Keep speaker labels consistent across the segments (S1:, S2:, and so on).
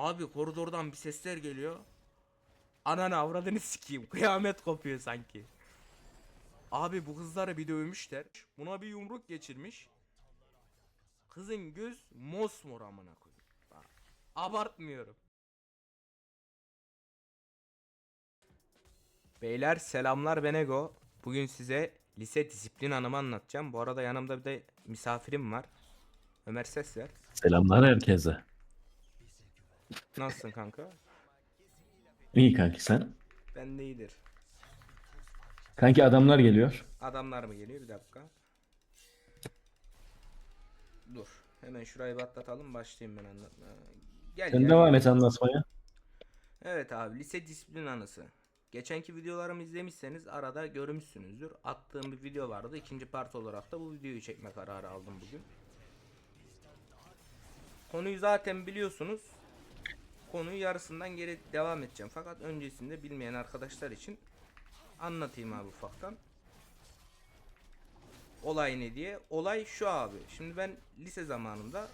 S1: Abi koridordan bir sesler geliyor. Ananı avradını sikeyim. Kıyamet kopuyor sanki. Abi bu kızları bir dövmüşler. Buna bir yumruk geçirmiş. Kızın göz mosmor amına koyayım. Abartmıyorum. Beyler selamlar ben Ego. Bugün size lise disiplin anımı anlatacağım. Bu arada yanımda bir de misafirim var. Ömer ses ver.
S2: Selamlar herkese.
S1: Nasılsın kanka?
S2: İyi kanki sen.
S1: Ben de iyidir.
S2: Kanki adamlar geliyor.
S1: Adamlar mı geliyor? Bir dakika. Dur. Hemen şurayı bir atlatalım. Başlayayım ben anlatmaya. Gel
S2: Sen
S1: ya.
S2: devam et anlatmaya.
S1: Evet abi lise disiplin anısı. Geçenki videolarımı izlemişseniz arada görmüşsünüzdür. Attığım bir video vardı. İkinci part olarak da bu videoyu çekme kararı aldım bugün. Konuyu zaten biliyorsunuz. Konuyu yarısından geri devam edeceğim. Fakat öncesinde bilmeyen arkadaşlar için anlatayım abi ufaktan. Olay ne diye. Olay şu abi. Şimdi ben lise zamanında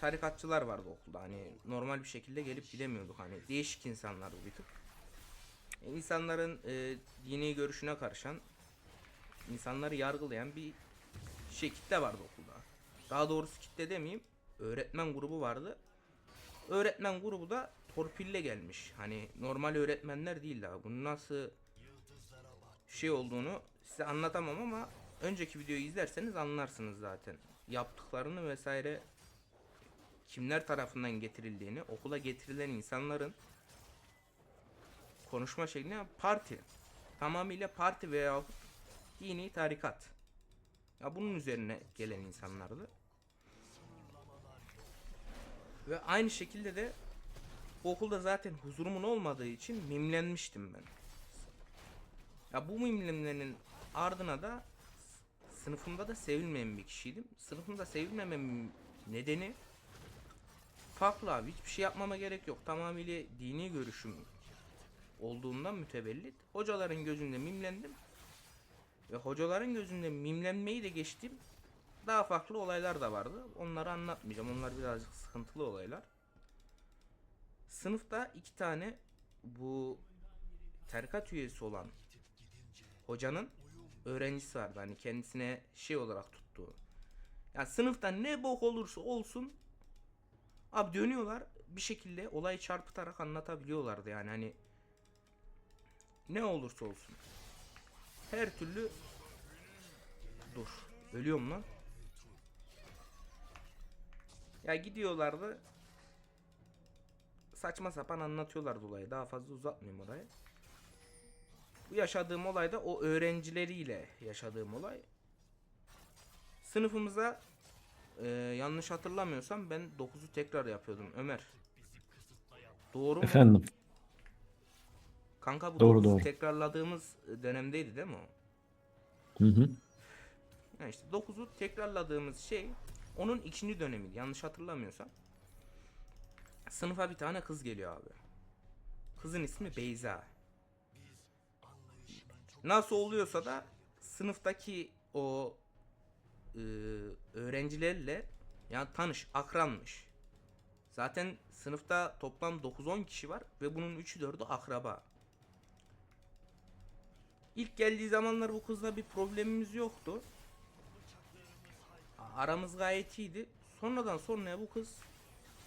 S1: tarikatçılar vardı okulda. Hani normal bir şekilde gelip gidemiyorduk. Hani değişik insanlardı bir tık. E, İnsanların e, dini görüşüne karışan, insanları yargılayan bir şey kitle vardı okulda. Daha doğrusu kitle demeyeyim. Öğretmen grubu vardı. Öğretmen grubu da torpille gelmiş. Hani normal öğretmenler değil daha. Bunun nasıl şey olduğunu size anlatamam ama önceki videoyu izlerseniz anlarsınız zaten. Yaptıklarını vesaire kimler tarafından getirildiğini, okula getirilen insanların konuşma şekline parti. Tamamıyla parti veya dini tarikat. Ya bunun üzerine gelen insanlardı. Ve aynı şekilde de okulda zaten huzurumun olmadığı için mimlenmiştim ben. Ya bu mimlenmenin ardına da sınıfımda da sevilmeyen bir kişiydim. Sınıfımda sevilmememin nedeni farklı abi. Hiçbir şey yapmama gerek yok. Tamamıyla dini görüşüm olduğundan mütevellit. Hocaların gözünde mimlendim. Ve hocaların gözünde mimlenmeyi de geçtim. Daha farklı olaylar da vardı. Onları anlatmayacağım. Onlar birazcık sıkıntılı olaylar. Sınıfta iki tane bu tarikat üyesi olan hocanın öğrencisi vardı. Hani kendisine şey olarak tuttuğu. Yani sınıfta ne bok olursa olsun abi dönüyorlar bir şekilde olayı çarpıtarak anlatabiliyorlardı yani hani ne olursa olsun. Her türlü dur. Ölüyorum lan. Ya gidiyorlardı. Saçma sapan anlatıyorlardı olayı. Daha fazla uzatmayayım orayı. Bu yaşadığım olay da o öğrencileriyle yaşadığım olay. Sınıfımıza e, yanlış hatırlamıyorsam ben 9'u tekrar yapıyordum Ömer. Doğru mu?
S2: Efendim.
S1: Kanka bu
S2: Doğru,
S1: 9'u
S2: doğru.
S1: tekrarladığımız dönemdeydi değil mi o?
S2: Hı hı.
S1: Yani işte 9'u tekrarladığımız şey onun ikinci dönemiydi yanlış hatırlamıyorsam. Sınıfa bir tane kız geliyor abi. Kızın ismi Beyza. Nasıl oluyorsa da sınıftaki o e, öğrencilerle yani tanış, akranmış. Zaten sınıfta toplam 9-10 kişi var ve bunun 3'ü 4'ü akraba. İlk geldiği zamanlar bu kızla bir problemimiz yoktu. Aramız gayet iyiydi. Sonradan sonraya bu kız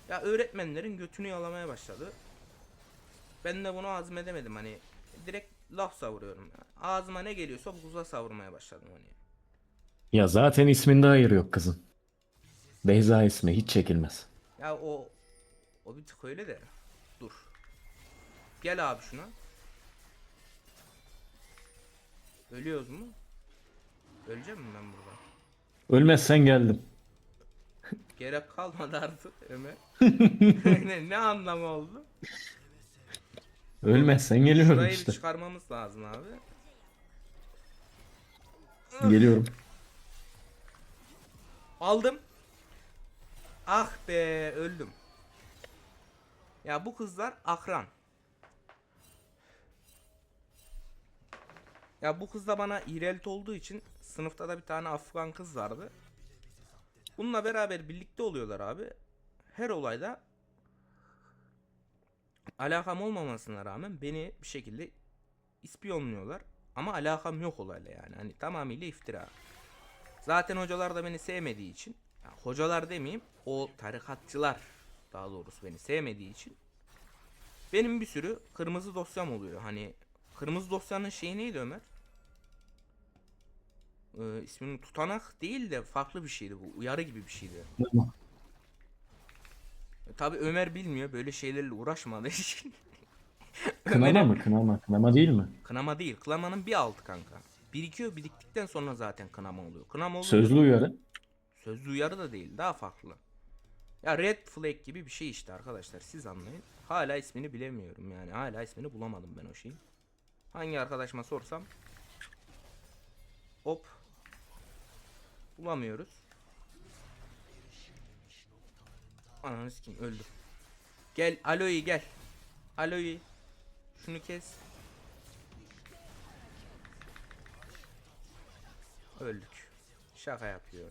S1: ya öğretmenlerin götünü yalamaya başladı. Ben de bunu azmedemedim hani direkt laf savuruyorum. ya. Ağzıma ne geliyorsa bu kıza savurmaya başladım hani.
S2: Ya zaten isminde hayır yok kızın. Beyza ismi hiç çekilmez.
S1: Ya o o bir tık öyle de. Dur. Gel abi şuna. Ölüyoruz mu? Öleceğim mi ben burada?
S2: Ölmezsen geldim.
S1: Gerek kalmadı artık Ömer. ne, ne anlamı oldu?
S2: Ölmezsen geliyorum
S1: Şurayı bir
S2: işte.
S1: çıkarmamız lazım abi.
S2: Geliyorum.
S1: Aldım. Ah be öldüm. Ya bu kızlar akran. Ya bu kız da bana iğrelt olduğu için sınıfta da bir tane Afgan kız vardı. Bununla beraber birlikte oluyorlar abi. Her olayda alakam olmamasına rağmen beni bir şekilde ispiyonluyorlar. Ama alakam yok olayla yani. Hani tamamıyla iftira. Zaten hocalar da beni sevmediği için ya hocalar demeyeyim o tarikatçılar daha doğrusu beni sevmediği için benim bir sürü kırmızı dosyam oluyor. Hani kırmızı dosyanın şeyi neydi Ömer? Ee, ismini tutanak değil de farklı bir şeydi bu. Uyarı gibi bir şeydi. Tabi Ömer bilmiyor böyle şeylerle uğraşmadığı için.
S2: Kınama mı? Kınama. Kınama değil mi?
S1: Kınama değil. Kınamanın bir altı kanka. Birikiyor biriktikten sonra zaten kınama oluyor. Kınama oluyor.
S2: Sözlü uyarı.
S1: Sözlü uyarı da değil. Daha farklı. Ya red flag gibi bir şey işte arkadaşlar. Siz anlayın. Hala ismini bilemiyorum yani. Hala ismini bulamadım ben o şeyin. Hangi arkadaşıma sorsam. Hop. Bulamıyoruz. Ananı sikeyim öldüm. Gel Aloy gel. Aloy. Şunu kes. Öldük. Şaka yapıyor.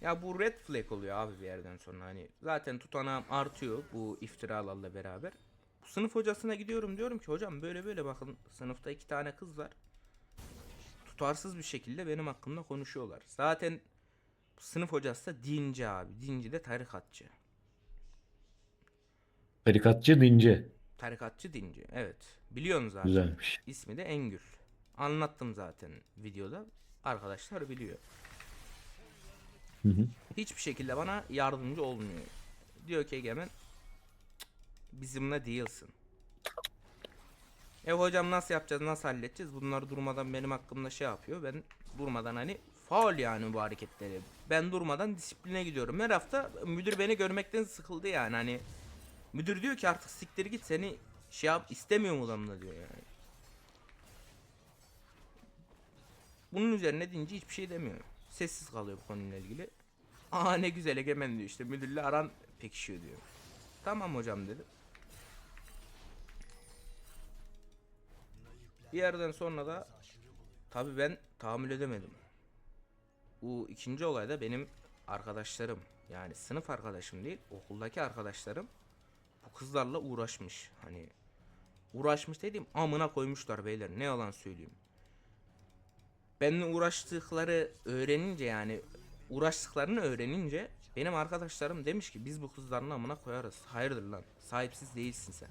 S1: Ya bu red flag oluyor abi bir yerden sonra hani zaten tutanağım artıyor bu iftiralarla beraber. Sınıf hocasına gidiyorum diyorum ki hocam böyle böyle bakın sınıfta iki tane kız var. Tutarsız bir şekilde benim hakkımda konuşuyorlar. Zaten sınıf hocası da dinci abi. Dinci de tarikatçı.
S2: Tarikatçı dinci.
S1: Tarikatçı dinci. Evet. Biliyorsun zaten.
S2: Güzelmiş.
S1: İsmi de Engül. Anlattım zaten videoda. Arkadaşlar biliyor.
S2: Hı hı.
S1: Hiçbir şekilde bana yardımcı olmuyor. Diyor ki Egemen "Cık, bizimle değilsin. E hocam nasıl yapacağız nasıl halledeceğiz? Bunlar durmadan benim hakkımda şey yapıyor. Ben durmadan hani faul yani bu hareketleri. Ben durmadan disipline gidiyorum. Her hafta müdür beni görmekten sıkıldı yani. Hani müdür diyor ki artık siktir git seni şey yap istemiyorum odamda diyor yani. Bunun üzerine deyince hiçbir şey demiyor. Sessiz kalıyor bu konuyla ilgili. Aa ne güzel egemen diyor. İşte müdürle aran pekişiyor diyor. Tamam hocam dedim. Bir yerden sonra da tabii ben tahammül edemedim. Bu ikinci olayda benim arkadaşlarım yani sınıf arkadaşım değil okuldaki arkadaşlarım bu kızlarla uğraşmış. Hani uğraşmış dediğim amına koymuşlar beyler ne yalan söyleyeyim. Benimle uğraştıkları öğrenince yani uğraştıklarını öğrenince benim arkadaşlarım demiş ki biz bu kızların amına koyarız. Hayırdır lan sahipsiz değilsin sen.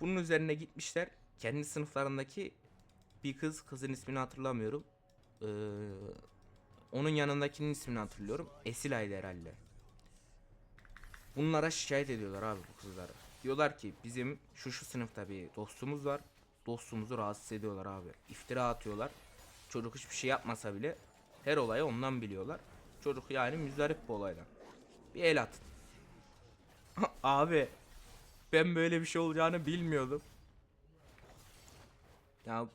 S1: Bunun üzerine gitmişler kendi sınıflarındaki bir kız kızın ismini hatırlamıyorum. Ee, onun yanındakinin ismini hatırlıyorum. Esilay'dı herhalde. Bunlara şikayet ediyorlar abi bu kızları. Diyorlar ki bizim şu şu sınıfta bir dostumuz var. Dostumuzu rahatsız ediyorlar abi. İftira atıyorlar. Çocuk hiçbir şey yapmasa bile her olayı ondan biliyorlar. Çocuk yani müzdarip bu olaydan. Bir el atın. abi ben böyle bir şey olacağını bilmiyordum. Ya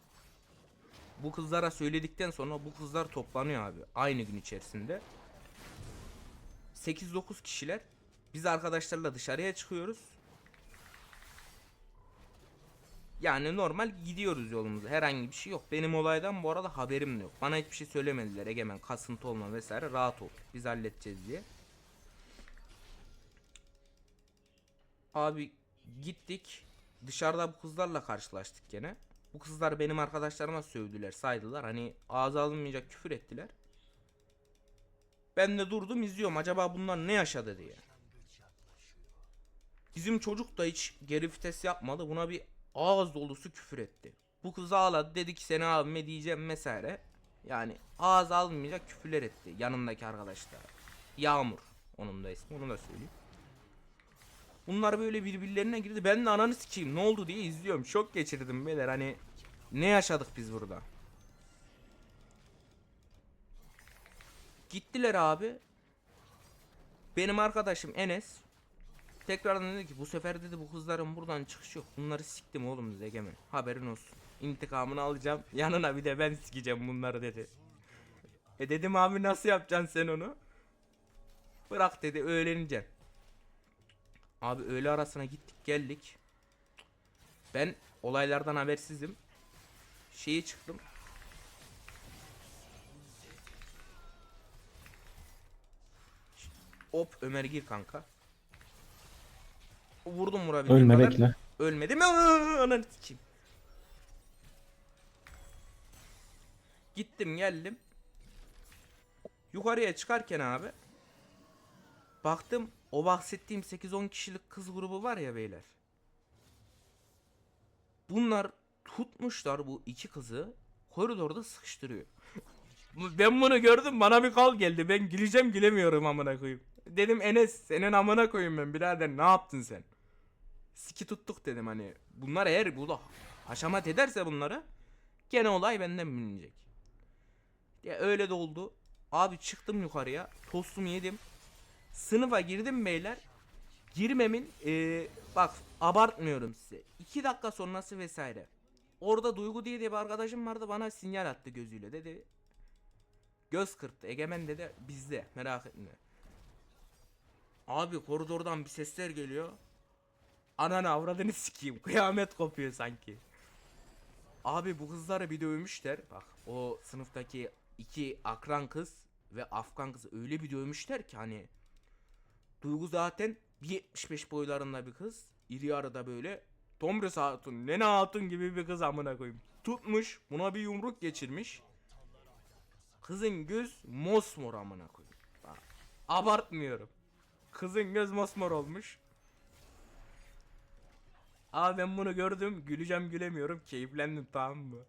S1: bu kızlara söyledikten sonra bu kızlar toplanıyor abi aynı gün içerisinde. 8-9 kişiler biz arkadaşlarla dışarıya çıkıyoruz. Yani normal gidiyoruz yolumuza. Herhangi bir şey yok. Benim olaydan bu arada haberim de yok. Bana hiçbir şey söylemediler. Egemen kasıntı olma vesaire rahat ol. Biz halledeceğiz diye. Abi gittik. Dışarıda bu kızlarla karşılaştık gene. Bu kızlar benim arkadaşlarıma sövdüler, saydılar. Hani ağza alınmayacak küfür ettiler. Ben de durdum izliyorum. Acaba bunlar ne yaşadı diye. Bizim çocuk da hiç geri vites yapmadı. Buna bir ağız dolusu küfür etti. Bu kız ağladı dedi ki seni abime diyeceğim vesaire. Yani ağız almayacak küfürler etti yanındaki arkadaşlar. Yağmur onun da ismi onu da söyleyeyim. Bunlar böyle birbirlerine girdi. Ben de ananı sikeyim ne oldu diye izliyorum. Şok geçirdim beyler hani ne yaşadık biz burada. Gittiler abi. Benim arkadaşım Enes Tekrardan dedi ki bu sefer dedi bu kızların buradan çıkış yok. Bunları siktim oğlum dedi. Haberin olsun. İntikamını alacağım. Yanına bir de ben sikeceğim bunları dedi. E dedim abi nasıl yapacaksın sen onu? Bırak dedi öğreneceksin. Abi öğle arasına gittik geldik. Ben olaylardan habersizim. Şeyi çıktım. Hop Ömer gir kanka. Vurdum vurabildiğim
S2: Ölme
S1: kadar.
S2: bekle.
S1: Ölmedim. Aa, Ananı sikeyim. Gittim geldim. Yukarıya çıkarken abi. Baktım o bahsettiğim 8-10 kişilik kız grubu var ya beyler. Bunlar tutmuşlar bu iki kızı koridorda sıkıştırıyor. ben bunu gördüm bana bir kal geldi. Ben güleceğim gülemiyorum amına koyayım. Dedim Enes senin amına koyayım ben birader ne yaptın sen? Siki tuttuk dedim hani. Bunlar eğer bu da haşamat ederse bunları gene olay benden bilinecek. Ya öyle de oldu. Abi çıktım yukarıya. Tostumu yedim. Sınıfa girdim beyler. Girmemin eee, bak abartmıyorum size. 2 dakika sonrası vesaire. Orada Duygu diye, diye bir arkadaşım vardı bana sinyal attı gözüyle dedi. Göz kırptı. Egemen dedi bizde merak etme. Abi koridordan bir sesler geliyor. Ananı avradını sikeyim. Kıyamet kopuyor sanki. Abi bu kızları bir dövmüşler. Bak o sınıftaki iki akran kız ve Afgan kız öyle bir dövmüşler ki hani Duygu zaten 1.75 boylarında bir kız. İri yarıda böyle Tomris Hatun, Nene Hatun gibi bir kız amına koyayım. Tutmuş, buna bir yumruk geçirmiş. Kızın göz mosmor amına koyayım. Abartmıyorum. Kızın göz mosmor olmuş. Abi ben bunu gördüm. Güleceğim gülemiyorum. Keyiflendim tamam mı?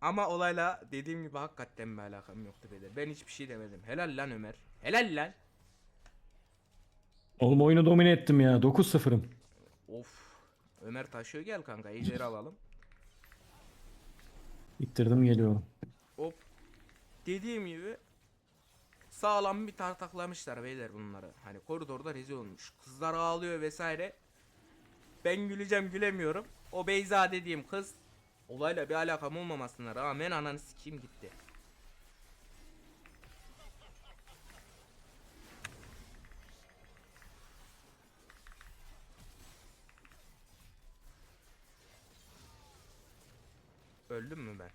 S1: Ama olayla dediğim gibi hakikaten bir alakam yoktu beyler. Ben hiçbir şey demedim. Helal lan Ömer. Helal lan.
S2: Oğlum oyunu domine ettim ya. 9-0'ım.
S1: Of. Ömer taşıyor gel kanka. Ejderi alalım.
S2: İttirdim geliyorum.
S1: Hop. Dediğim gibi sağlam bir tartaklamışlar beyler bunları. Hani koridorda rezil olmuş. Kızlar ağlıyor vesaire. Ben güleceğim gülemiyorum. O Beyza dediğim kız olayla bir alakam olmamasına rağmen ananı sikeyim gitti. Öldüm mü ben?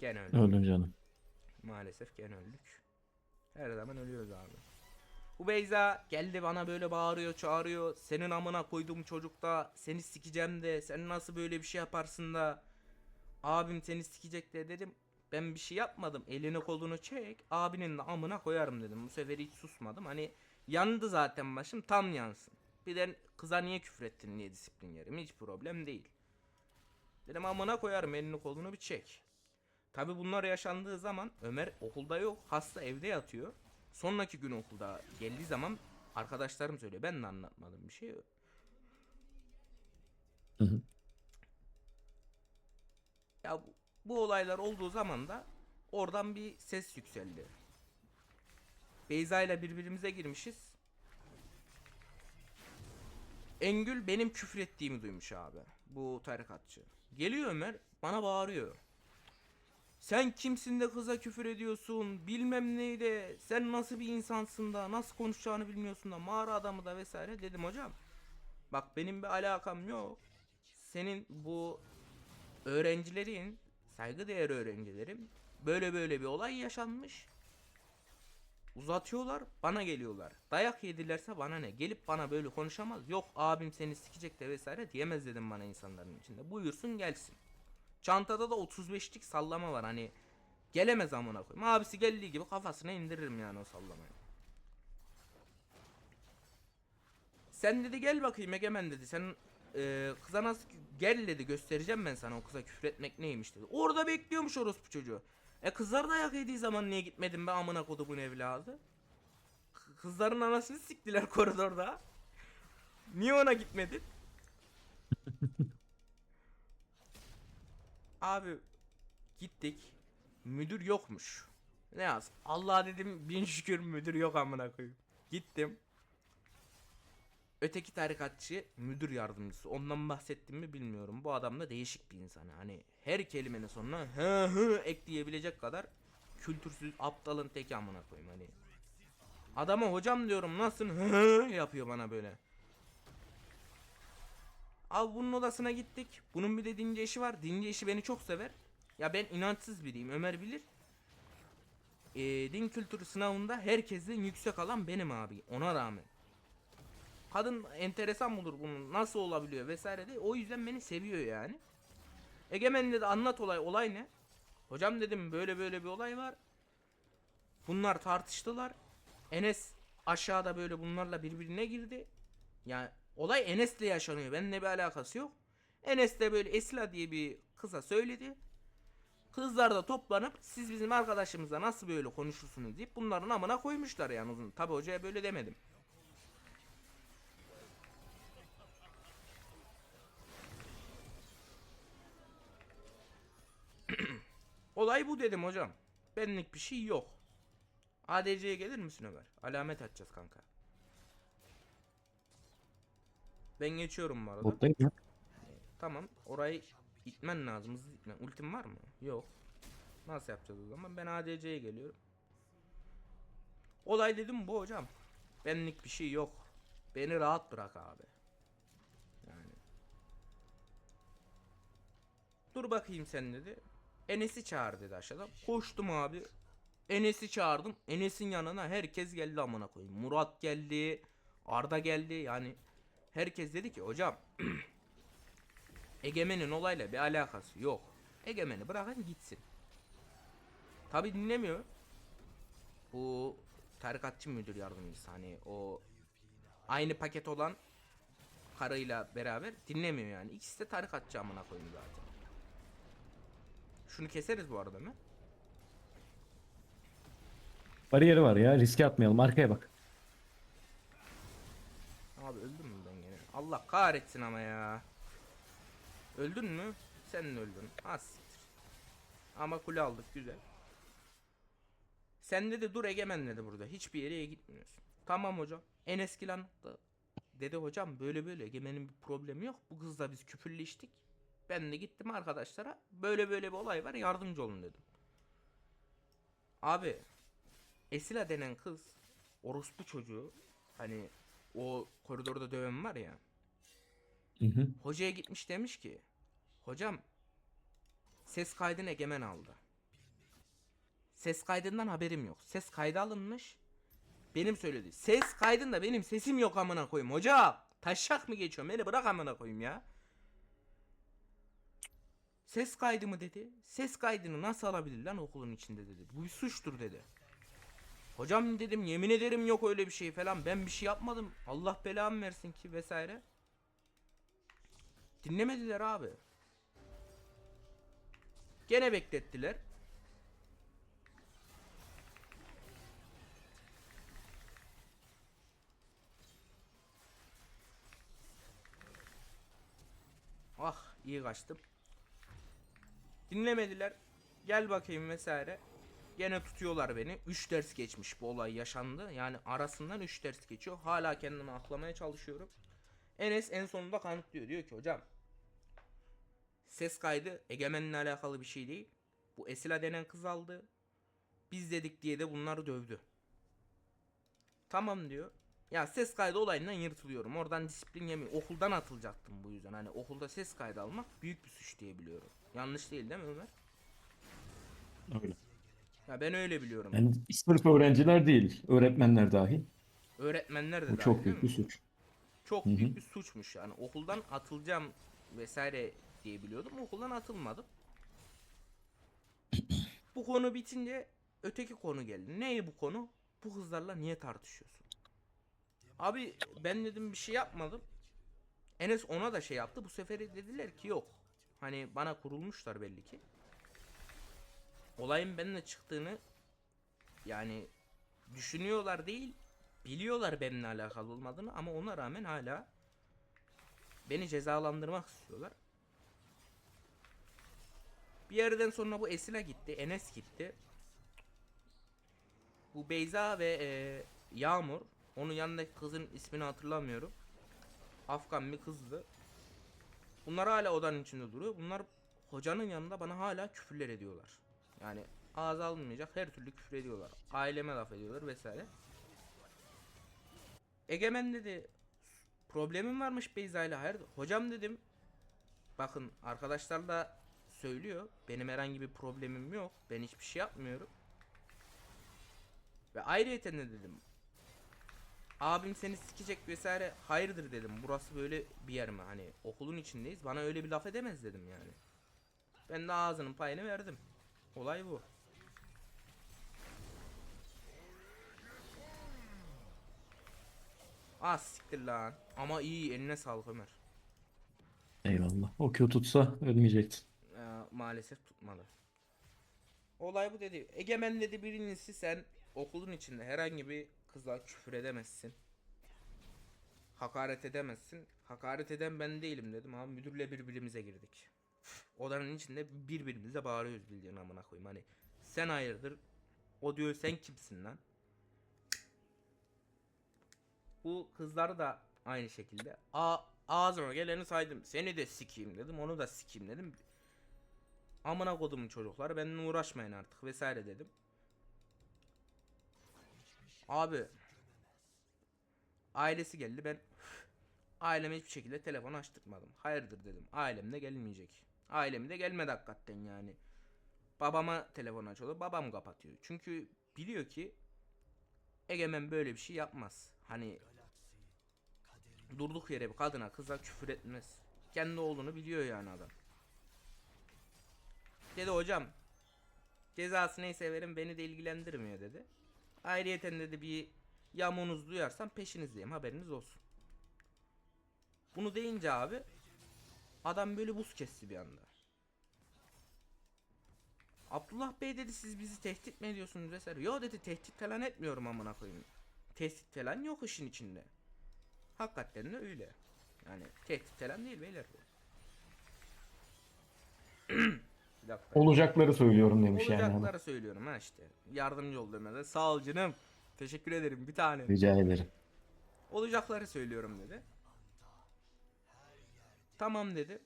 S1: Gene öldüm.
S2: Öldün canım.
S1: Maalesef gene öldük. Her zaman ölüyoruz abi. Bu Beyza geldi bana böyle bağırıyor çağırıyor. Senin amına koyduğum çocuk da seni sikeceğim de sen nasıl böyle bir şey yaparsın da abim seni sikecek de dedim. Ben bir şey yapmadım. Elini kolunu çek. Abinin de amına koyarım dedim. Bu sefer hiç susmadım. Hani yandı zaten başım tam yansın. Bir de kıza niye küfrettin niye disiplin yerim hiç problem değil. Dedim amına koyarım elini kolunu bir çek. Tabi bunlar yaşandığı zaman Ömer okulda yok. Hasta evde yatıyor. Sonraki gün okulda geldiği zaman arkadaşlarım söylüyor. Ben de anlatmadım bir şey.
S2: Hı hı.
S1: Ya bu, bu olaylar olduğu zaman da oradan bir ses yükseldi. Beyza ile birbirimize girmişiz. Engül benim küfür ettiğimi duymuş abi. Bu tarikatçı. Geliyor Ömer bana bağırıyor. Sen kimsin de kıza küfür ediyorsun bilmem neydi sen nasıl bir insansın da nasıl konuşacağını bilmiyorsun da mağara adamı da vesaire dedim hocam. Bak benim bir alakam yok. Senin bu öğrencilerin saygıdeğer öğrencilerim böyle böyle bir olay yaşanmış. Uzatıyorlar bana geliyorlar. Dayak yedilerse bana ne? Gelip bana böyle konuşamaz. Yok abim seni sikecek de vesaire diyemez dedim bana insanların içinde. Buyursun gelsin. Çantada da 35'lik sallama var hani gelemez amına koyayım. Abisi geldiği gibi kafasına indiririm yani o sallamayı. Sen dedi gel bakayım Egemen dedi. Sen e, kıza nasıl gel dedi göstereceğim ben sana o kıza küfür etmek neymiş dedi. Orada bekliyormuş orospu çocuğu. E kızlar dayak yediği zaman niye gitmedin be amına kodumun evladı? Kızların anasını siktiler koridorda. Niye ona gitmedin? Abi gittik. Müdür yokmuş. Ne yaz? Allah dedim bin şükür müdür yok amına koyayım. Gittim. Öteki tarikatçı müdür yardımcısı. Ondan bahsettim mi bilmiyorum. Bu adam da değişik bir insan. Hani her kelimenin sonuna hı hı ekleyebilecek kadar kültürsüz aptalın teki amına koyayım hani. Adama hocam diyorum nasıl hı hı yapıyor bana böyle. Abi bunun odasına gittik. Bunun bir de dince işi var. Dince işi beni çok sever. Ya ben inançsız biriyim. Ömer bilir. Ee, din kültürü sınavında herkesten yüksek alan benim abi. Ona rağmen. Kadın enteresan bulur bunun nasıl olabiliyor vesaire de o yüzden beni seviyor yani. Egemen dedi anlat olay olay ne? Hocam dedim böyle böyle bir olay var. Bunlar tartıştılar. Enes aşağıda böyle bunlarla birbirine girdi. Yani olay Enes'le yaşanıyor. Benimle bir alakası yok. Enes de böyle Esila diye bir kıza söyledi. Kızlar da toplanıp siz bizim arkadaşımıza nasıl böyle konuşursunuz deyip bunların amına koymuşlar yani. Tabi hocaya böyle demedim. Olay bu dedim hocam. Benlik bir şey yok. ADC'ye gelir misin Ömer? Alamet açacağız kanka. Ben geçiyorum bu arada.
S2: Buradayım ya.
S1: Tamam. Orayı itmen lazım. Hızlı itmen. Ultim var mı? Yok. Nasıl yapacağız o zaman? Ben ADC'ye geliyorum. Olay dedim bu hocam. Benlik bir şey yok. Beni rahat bırak abi. Yani. Dur bakayım sen dedi. Enes'i çağır dedi aşağıda. Koştum abi. Enes'i çağırdım. Enes'in yanına herkes geldi amına koyayım. Murat geldi. Arda geldi. Yani herkes dedi ki hocam Egemen'in olayla bir alakası yok. Egemen'i bırakın gitsin. Tabi dinlemiyor. Bu tarikatçı müdür yardımcısı hani o aynı paket olan karıyla beraber dinlemiyor yani. İkisi de tarikatçı amına koyayım zaten. Şunu keseriz bu arada mı?
S2: Bariyeri var ya riske atmayalım arkaya bak.
S1: Abi öldüm mü ben gene? Allah kahretsin ama ya. Öldün mü? Sen de öldün. Az siktir. Ama kule aldık güzel. Sen dedi dur Egemen dedi burada. Hiçbir yere gitmiyorsun. Tamam hocam. En eski lan da dedi hocam böyle böyle Egemen'in bir problemi yok. Bu kızla biz küfürleştik. Ben de gittim arkadaşlara. Böyle böyle bir olay var yardımcı olun dedim. Abi Esila denen kız orospu çocuğu hani o koridorda döven var ya
S2: Hı hı.
S1: hocaya gitmiş demiş ki hocam ses kaydını egemen aldı. Ses kaydından haberim yok. Ses kaydı alınmış. Benim söyledi. Ses kaydında benim sesim yok amına koyayım. Hoca taşak mı geçiyor? Beni bırak amına koyayım ya. Ses kaydı mı dedi. Ses kaydını nasıl alabilir lan okulun içinde dedi. Bu bir suçtur dedi. Hocam dedim yemin ederim yok öyle bir şey falan. Ben bir şey yapmadım. Allah belamı versin ki vesaire. Dinlemediler abi. Gene beklettiler. Ah iyi kaçtım. Dinlemediler. Gel bakayım vesaire. Gene tutuyorlar beni. 3 ders geçmiş bu olay yaşandı. Yani arasından 3 ders geçiyor. Hala kendimi aklamaya çalışıyorum. Enes en sonunda kanıtlıyor. Diyor ki hocam ses kaydı Egemen'le alakalı bir şey değil. Bu Esila denen kız aldı. Biz dedik diye de bunları dövdü. Tamam diyor. Ya ses kaydı olayından yırtılıyorum. Oradan disiplin yemi okuldan atılacaktım bu yüzden. Hani okulda ses kaydı almak büyük bir suç diye biliyorum. Yanlış değil değil mi Ömer?
S2: Öyle.
S1: Ya ben öyle biliyorum.
S2: Yani sırf öğrenciler değil, öğretmenler dahil.
S1: Öğretmenler de
S2: Bu
S1: dahil
S2: çok büyük bir suç.
S1: Çok
S2: Hı hı.
S1: büyük bir suçmuş yani. Okuldan atılacağım vesaire diye biliyordum. Okuldan atılmadım. bu konu bitince öteki konu geldi. Ne bu konu? Bu kızlarla niye tartışıyorsun? Abi ben dedim bir şey yapmadım. Enes ona da şey yaptı. Bu sefer dediler ki yok. Hani bana kurulmuşlar belli ki. Olayın benimle çıktığını yani düşünüyorlar değil biliyorlar benimle alakalı olmadığını ama ona rağmen hala beni cezalandırmak istiyorlar. Bir yerden sonra bu Esila gitti, Enes gitti. Bu Beyza ve e, Yağmur, onun yanındaki kızın ismini hatırlamıyorum. Afgan bir kızdı. Bunlar hala odanın içinde duruyor. Bunlar hocanın yanında bana hala küfürler ediyorlar. Yani ağza alınmayacak her türlü küfür ediyorlar. Aileme laf ediyorlar vesaire. Egemen dedi problemim varmış Beyza ile hayır. Hocam dedim bakın arkadaşlar da söylüyor benim herhangi bir problemim yok. Ben hiçbir şey yapmıyorum. Ve ayrıyeten de dedim abim seni sikecek vesaire hayırdır dedim. Burası böyle bir yer mi? Hani okulun içindeyiz. Bana öyle bir laf edemez dedim yani. Ben de ağzının payını verdim. Olay bu. Ah siktir lan. Ama iyi eline sağlık Ömer.
S2: Eyvallah. O Q tutsa ölmeyecektin.
S1: Ee, maalesef tutmadı. Olay bu dedi. Egemen dedi birincisi sen okulun içinde herhangi bir kıza küfür edemezsin. Hakaret edemezsin. Hakaret eden ben değilim dedim abi müdürle birbirimize girdik. Odanın içinde birbirimize bağırıyoruz bildiğin amına koyayım hani. Sen hayırdır? O diyor sen kimsin lan? Bu kızları da aynı şekilde. A ağzıma geleni saydım. Seni de sikeyim dedim. Onu da sikeyim dedim. Amına kodumun çocukları benimle uğraşmayın artık vesaire dedim. Abi ailesi geldi ben aileme hiçbir şekilde telefon açtırmadım. Hayırdır dedim. Ailem de gelmeyecek. Ailem de gelmedi hakikaten yani. Babama telefon açıyordu. Babam kapatıyor. Çünkü biliyor ki Egemen böyle bir şey yapmaz. Hani durduk yere bir kadına kıza küfür etmez. Kendi oğlunu biliyor yani adam. Dedi hocam cezası neyse verin beni de ilgilendirmiyor dedi. Ayrıyeten dedi bir yamuğunuz duyarsam peşinizdeyim haberiniz olsun. Bunu deyince abi adam böyle buz kesti bir anda. Abdullah Bey dedi siz bizi tehdit mi ediyorsunuz vesaire. Yo dedi tehdit falan etmiyorum amına koyayım. Tehdit falan yok işin içinde. Hakikaten de öyle. Yani tehdit falan değil beyler bu. bir dakika.
S2: Olacakları söylüyorum demiş yani. adam.
S1: Olacakları söylüyorum ha işte. Yardımcı ol Ömer'e. Sağ ol canım. Teşekkür ederim bir tane.
S2: Rica ederim.
S1: Olacakları söylüyorum dedi. Tamam dedi.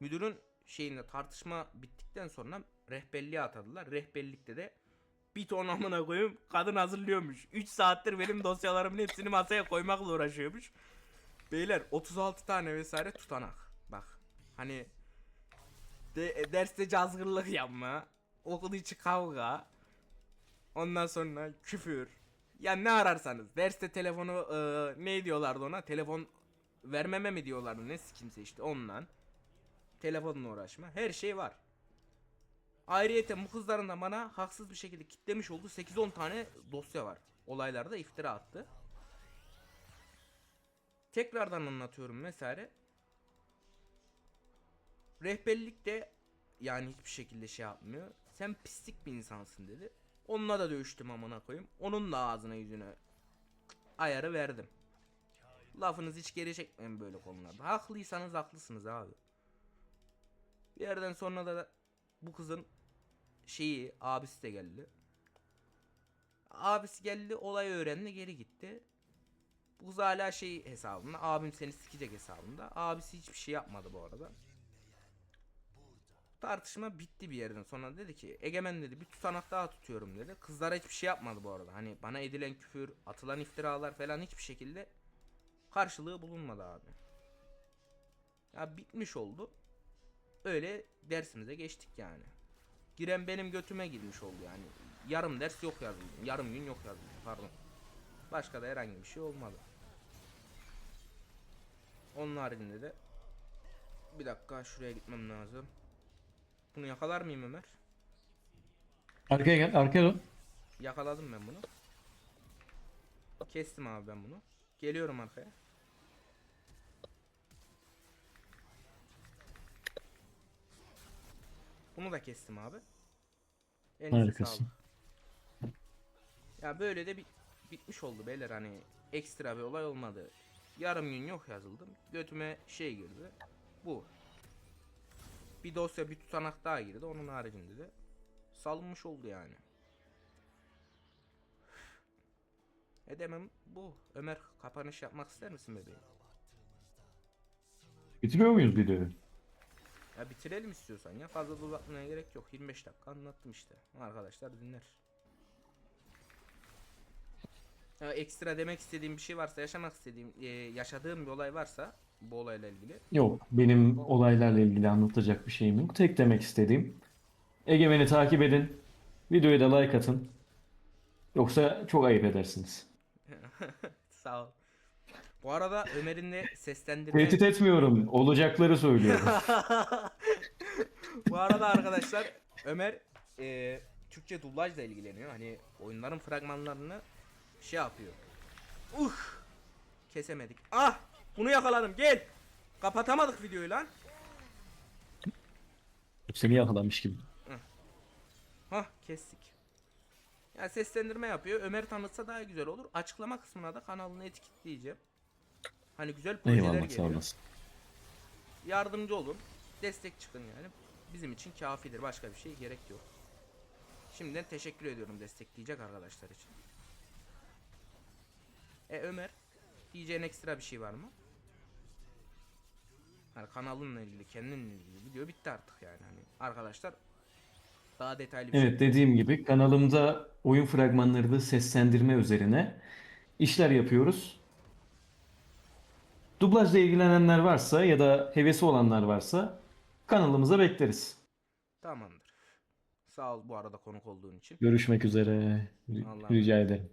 S1: Müdürün şeyinde tartışma bittikten sonra rehberliğe atadılar. Rehberlikte de bir ton amına koyayım kadın hazırlıyormuş. 3 saattir benim dosyalarımın hepsini masaya koymakla uğraşıyormuş. Beyler 36 tane vesaire tutanak. Bak hani de, derste cazgırlık yapma. Okul içi kavga. Ondan sonra küfür. Ya ne ararsanız. Derste telefonu e, ne diyorlardı ona? Telefon vermeme mi diyorlardı? Ne kimse işte ondan. Telefonla uğraşma. Her şey var. Ayrıyeten bu kızların da bana haksız bir şekilde kitlemiş olduğu 8-10 tane dosya var. Olaylarda iftira attı. Tekrardan anlatıyorum vesaire. Rehberlik de yani hiçbir şekilde şey yapmıyor. Sen pislik bir insansın dedi. Onunla da dövüştüm amına koyayım. Onun da ağzına yüzüne ayarı verdim. Lafınızı hiç geri çekmeyin böyle konularda. Haklıysanız haklısınız abi. Bir yerden sonra da bu kızın şeyi abisi de geldi. Abisi geldi olay öğrendi geri gitti. Bu kız hala şey hesabında abim seni sikecek hesabında. Abisi hiçbir şey yapmadı bu arada. Tartışma bitti bir yerden sonra dedi ki Egemen dedi bir tutanak daha tutuyorum dedi. Kızlara hiçbir şey yapmadı bu arada. Hani bana edilen küfür, atılan iftiralar falan hiçbir şekilde karşılığı bulunmadı abi. Ya bitmiş oldu. Öyle dersimize geçtik yani. Giren benim götüme girmiş oldu yani. Yarım ders yok yazıldı. Yarım gün yok yazıldı pardon. Başka da herhangi bir şey olmadı. Onun haricinde de bir dakika şuraya gitmem lazım. Bunu yakalar mıyım Ömer?
S2: Arkaya gel. Arkaya dön.
S1: Yakaladım ben bunu. Kestim abi ben bunu. Geliyorum arkaya. Bunu da kestim abi. Elinize
S2: Harikasın.
S1: sağlık. Ya böyle de bit- bitmiş oldu beyler hani ekstra bir olay olmadı. Yarım gün yok yazıldım. Götüme şey girdi. Bu. Bir dosya bir tutanak daha girdi. Onun haricinde de salınmış oldu yani. Edemem bu. Ömer kapanış yapmak ister misin bebeğim?
S2: Bitiriyor muyuz videoyu?
S1: Ya bitirelim istiyorsan ya. Fazla da uzatmaya gerek yok. 25 dakika anlattım işte. Arkadaşlar dinler. Ya ekstra demek istediğim bir şey varsa, yaşamak istediğim, e, yaşadığım bir olay varsa bu olayla ilgili.
S2: Yok. Benim olaylarla ilgili anlatacak bir şeyim yok. Tek demek istediğim. Egemen'i takip edin. Videoya da like atın. Yoksa çok ayıp edersiniz.
S1: Sağ ol. Bu arada Ömer'in de seslendirme...
S2: Tehdit etmiyorum. Olacakları söylüyorum.
S1: Bu arada arkadaşlar Ömer e, Türkçe dublajla ilgileniyor. Hani oyunların fragmanlarını şey yapıyor. Uh! Kesemedik. Ah! Bunu yakaladım. Gel. Kapatamadık videoyu lan.
S2: Seni yakalamış gibi.
S1: Hah kestik. Ya seslendirme yapıyor. Ömer tanıtsa daha güzel olur. Açıklama kısmına da kanalını etiketleyeceğim. Hani güzel projeler
S2: Eyvallah sağ
S1: geliyor.
S2: olasın.
S1: Yardımcı olun. Destek çıkın yani. Bizim için kafidir. Başka bir şey gerek yok. Şimdiden teşekkür ediyorum destekleyecek arkadaşlar için. E Ömer, diyeceğin ekstra bir şey var mı? Hani kanalınla ilgili, kendinle ilgili video bitti artık yani. Hani arkadaşlar daha detaylı bir
S2: Evet
S1: şey.
S2: dediğim gibi kanalımda oyun fragmanları da seslendirme üzerine işler yapıyoruz. Dublajla ilgilenenler varsa ya da hevesi olanlar varsa kanalımıza bekleriz.
S1: Tamamdır. Sağ ol bu arada konuk olduğun için.
S2: Görüşmek üzere.
S1: Allah'a
S2: Rica ederim.